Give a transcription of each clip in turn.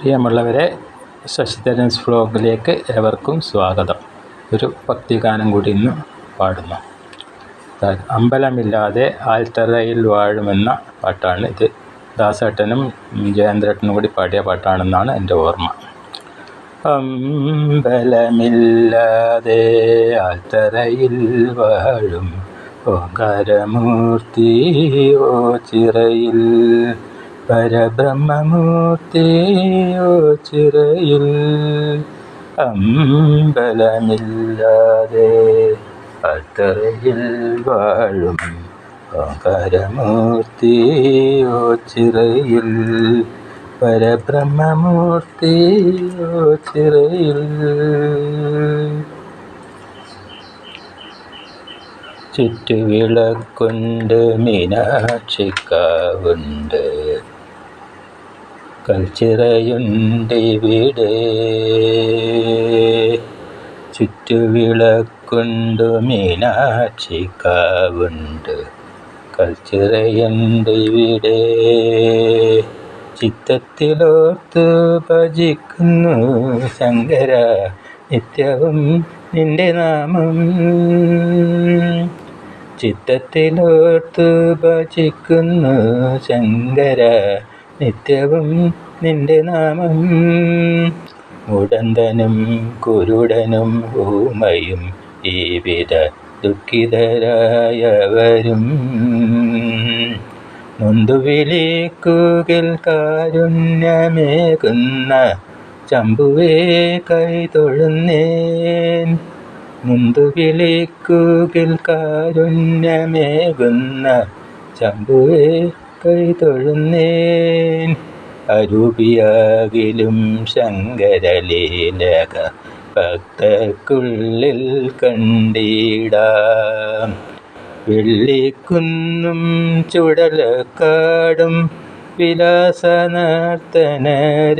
പ്രിയമുള്ളവരെ ശശിധരൻസ് ഫ്ലോഗിലേക്ക് ഏവർക്കും സ്വാഗതം. ഒരു ഭക്തിഗാനം കൂടി ഇന്ന് പാടുന്നു. അമ്പലമില്ലാതെ ആൽത്തറയിൽ വാഴുമെന്ന പാട്ടാണ് ഇത്. ദാസേട്ടനും ജയേന്ദ്രേട്ടനും കൂടി പാടിയ പാട്ടാണെന്നാണ് എന്റെ ഓർമ്മ. അമ്പലമില്ലാതെ ആൽത്തറയിൽ വാഴും ഓങ്കാരമൂർത്തി ഓ ചിറയിൽ പരബ്രഹ്മമൂർത്തി ഓ ചിറയിൽ അമ്പലമില്ലാതെ അത്തറയിൽ വാഴും ഓങ്കാരമൂർത്തിയോ ചിറയിൽ പരബ്രഹ്മമൂർത്തിയോ ചിറയിൽ ചുറ്റുവിളക്കുണ്ട് മീനാക്ഷിക്കാവുണ്ട്. കൽച്ചിറയുണ്ടിവിടെ ചുറ്റുവിളക്കുണ്ട് മീനാക്ഷിക്കാവുണ്ട് കൽച്ചിറയുണ്ടിവിടെ ചിത്തത്തിലോത്ത് ഭജിക്കുന്നു ശങ്കര നിത്യവും നിന്റെ നാമം. ചിത്തത്തിലോർത്ത് ഭജിക്കുന്നു ശങ്കര നിത്യവും നിന്റെ നാമം. മുടന്തനും കുരുടനും ഊമയും വിധ ദുഃഖിതരായവരും. നൊന്തുവിളിക്കുകിൽ കാരുണ്യമേകുന്ന ചമ്പുവേ കൈതൊഴുന്നേൻ നൊന്തുവിളിക്കുകിൽ കാരുണ്യമേകുന്ന ചമ്പുവേ കൈതൊഴുന്നേൻ. അരൂപിയാകിലും ശങ്കരലീലക ഭക്തക്കുള്ളിൽ കണ്ടിടാം. വെള്ളിക്കുന്നും ചുടലക്കാടും വിലാസനർത്തന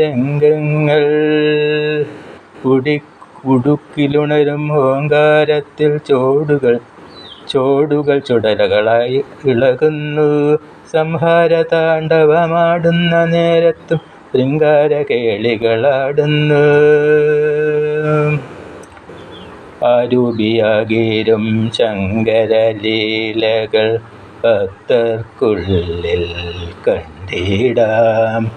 രംഗങ്ങൾ ഉടി ഉടുക്കിലുണരും ഓങ്കാരത്തിൽ ചോടുകൾ ചോടുകൾ ചുടലകളായി ഇളകുന്നു. സംഹാര താണ്ഡവമാടുന്ന നേരത്തും ശൃംഗാര കേളികളാടുന്നു ആരൂപിയാകീരും ശങ്കരലീലകൾ ഭക്തർക്കുള്ളിൽ കണ്ടിടാം.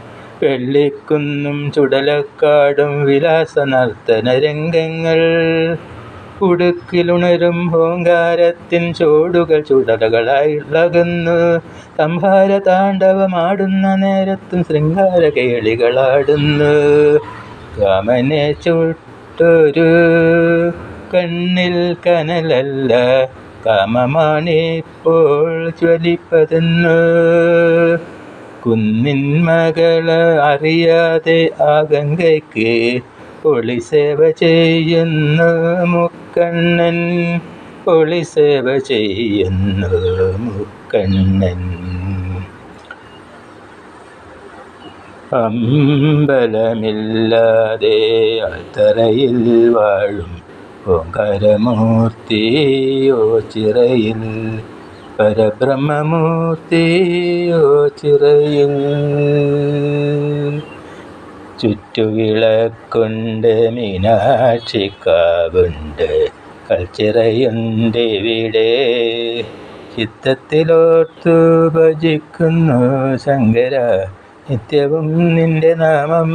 വെള്ളിക്കുന്നും ചുടലക്കാടും വിലാസ നർത്തന രംഗങ്ങൾ ഉടുക്കിലുണരും ഓങ്കാരത്തിൻ ചോടുകൾ ചുടലകളായി ഇളകുന്നു. സംഹാര താണ്ഡവമാടുന്ന നേരത്തും ശൃംഗാര കേളികളാടുന്നു. കാമനെ ചുട്ടൊരു കണ്ണിൽ കനലല്ല കാമമാണിപ്പോൾ ജ്വലിപ്പതെന്ന്. കുന്നിൻ മകൾ അറിയാതെ ആ ഗംഗയ്ക്ക് ഒളിസേവ ചെയ്യുന്നു. മുക്കണ്ണൻ ഒളിസേവ ചെയ്യുന്നു മുക്കണ്ണൻ അമ്പലമില്ലാതെ അത്തറയിൽ വാഴും ഓങ്കാരമൂർത്തിയോ ചിറയിൽ പരബ്രഹ്മമൂർത്തിയോ ചിറയിൽ. ചുറ്റുവിളക്കുണ്ട് മീനാക്ഷിക്കാവുണ്ട്. കൽച്ചിറയുണ്ട് ഇവിടെ. ചിത്തത്തിലോർത്തു ഭജിക്കുന്നു ശങ്കര നിത്യവും നിന്റെ നാമം.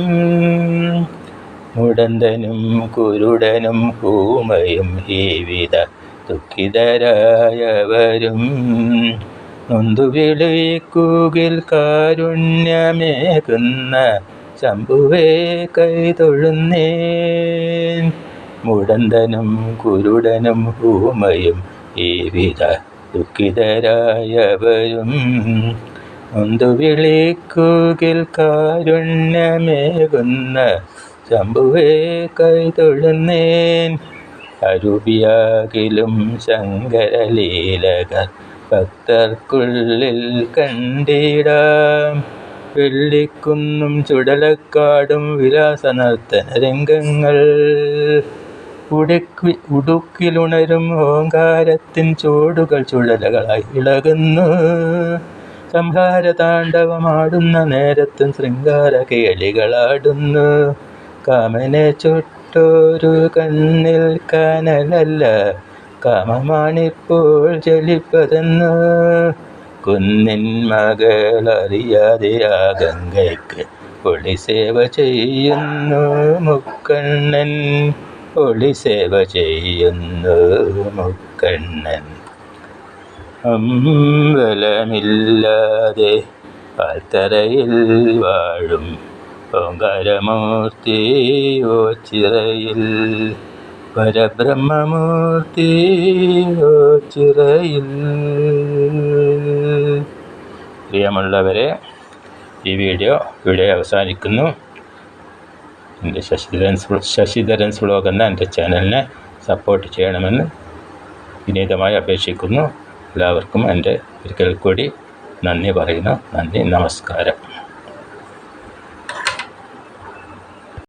മുടന്തനും കുരുടനും കൂമയും ജീവിത ദുഃഖിതരായവരും. നൊന്തുവിളിക്കുകിൽ കാരുണ്യമേകുന്ന ശംഭുവേ കൈതൊഴുന്നേൻ. മുടന്തനും കുരുടനും ഭൂമയും ഈ വിധ ദുഃഖിതരായവരും. നൊന്തുവിളിക്കുകിൽ കാരുണ്യമേകുന്ന ശംഭുവേ കൈതൊഴുന്നേൻ. അരുവിയാകിലും ശങ്കരലീലകർ ഭക്തർക്കുള്ളിൽ കണ്ടിടാം. വെള്ളിക്കുന്നും ചുടലക്കാടും വിലാസനർത്തന രംഗങ്ങൾ ഉടുക്കി ഉടുക്കിലുണരും ഓങ്കാരത്തിൻ ചുവടുകൾ ചുഴലകളായി ഇളകുന്നു. സംഹാര താണ്ഡവമാടുന്ന നേരത്തും ശൃംഗാര കേളികളാടുന്നു. കാമനെ ചുട്ടൊരു കണ്ണിൽ കനലല്ല കാമമാണിപ്പോൾ ജലിപ്പതെന്ന്. കുന്നിൻ മകളറിയാതെ ആ ഗംഗയ്ക്ക് ഒളി സേവ ചെയ്യുന്നു മുക്കണ്ണൻ. ഒളി സേവ ചെയ്യുന്നു മുക്കണ്ണൻ. അമ്പലമില്ലാതെ പാൽത്തറയിൽ വാഴും ഓങ്കാരമൂർത്തി ഓ ചിറയിൽ. പരബ്രഹ്മമൂർത്തി ഓ ചിറയിൽ. പ്രിയമുള്ളവരെ ഈ വീഡിയോ ഇവിടെ അവസാനിക്കുന്നു. എന്റെ ശശിധരൻ ശശിധരൻ വ്ളോഗ് എന്ന എന്റെ ചാനലിനെ സപ്പോർട്ട് ചെയ്യണമെന്ന് വിനീതമായി അപേക്ഷിക്കുന്നു. എല്ലാവർക്കും എന്റെ ഒരിക്കൽ കൂടി നന്ദി പറയുന്നു. നന്ദി നമസ്കാരം.